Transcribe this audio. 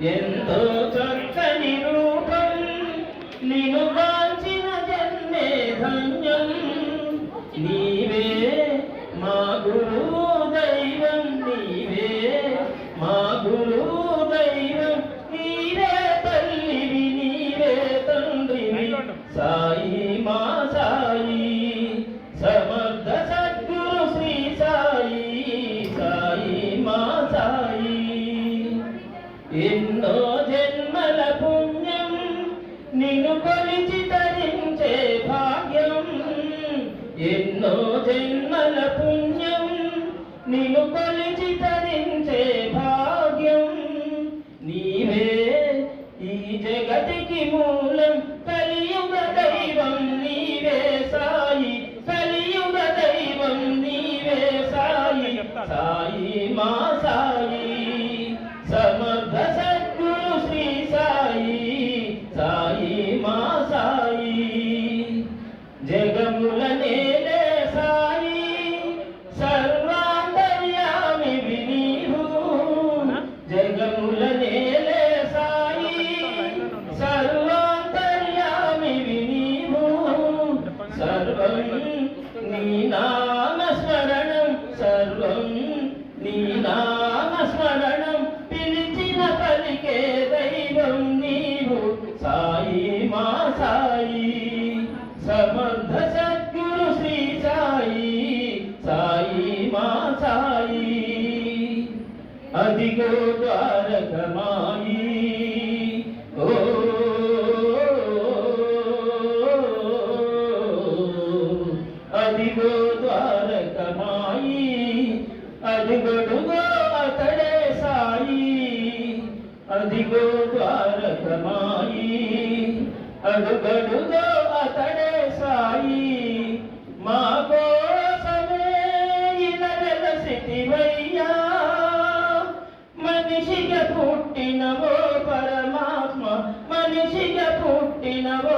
ఎంతో చక్కని రూపం నిను కాల్చిన జన్మే ధన్యం. నీవే మా గురువు దైవం నీవే మా గురువు దైవం నీవే తల్లివి నీవే తండ్రివి. సాయి మా ఎన్నో జన్మల పుణ్యం నిన్ను కొలిచి తరించే భాగ్యం. ఎన్నో జన్మల పుణ్యం నిన్ను కొలిచి తరించే భాగ్యం. నీవే ఈ జగతికి మూలం కలియుగ దైవం నీవే సాయి కలియుగ దైవం నీవే సాయి. సాయి మా సాయి. జగముల నేలే సాయి. సర్వాంతర్యామి వినీహు. జగముల నేలే సాయి. సర్వాంతర్యామి వినీహు. సర్వం నీ అదిగో ద్వారకమాయి ఓ అదిగో ద్వారకమాయి అదిగడుగో అతడే సాయి. అదిగో ద్వారకమాయి అడుగడుగో అతడే సాయి. మాకు పుట్టినవో పరమాత్మ మనిషిగా పుట్టినవో